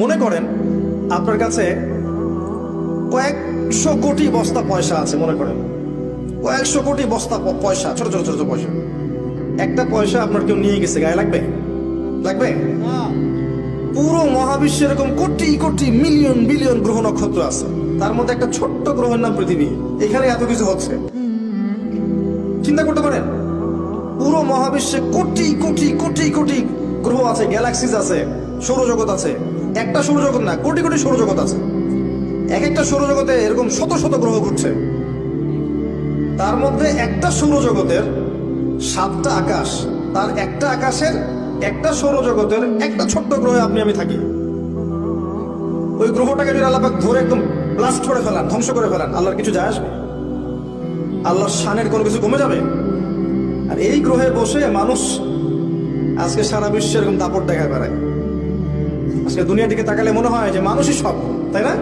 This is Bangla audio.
মনে করেন, আপনার কাছে কয়েকশো কোটি বস্তা পয়সা আছে, মনে করেন। কয়েকশো কোটি বস্তা পয়সা ছোট ছোট ছোট পয়সা। একটা পয়সা আপনার কেউ নিয়ে গেছে, গায়ে লাগবে? লাগবে? পুরো মহাবিশ্বে এরকম কোটি কোটি, মিলিয়ন, বিলিয়ন গ্রহ নক্ষত্র আছে। তার মধ্যে একটা ছোট্ট গ্রহের নাম পৃথিবী। এখানে এত কিছু হচ্ছে। চিন্তা করতে পারেন, পুরো মহাবিশ্বে কোটি কোটি কোটি কোটি গ্রহ আছে, গ্যালাক্সিস আছে। সৌরজগৎ আছে। একটা সৌরজগৎ না, কোটি কোটি সৌরজগৎ আছে। এক একটা সৌরজগতে এরকম শত শত গ্রহ ঘুরছে। তার মধ্যে একটা সৌরজগতের সাতটা আকাশ, তার একটা আকাশের একটা সৌরজগতের একটা ছোট্ট গ্রহে আপনি আমি থাকি। ওই গ্রহটাকে যদি আল্লাপাক ধরে একদম ব্লাস্ট করে ফেলান, ধ্বংস করে ফেলান, আল্লাহর কিছু যায় আসবে? আল্লাহর শানের কোনো কিছু কমে যাবে? আর এই গ্রহে বসে মানুষ আজকে সারা বিশ্বে এরকম দাপট দেখায় বেড়ায়। আজকে দুনিয়ার দিকে তাকালে মনে হয় যে মানুষই সব তাই না?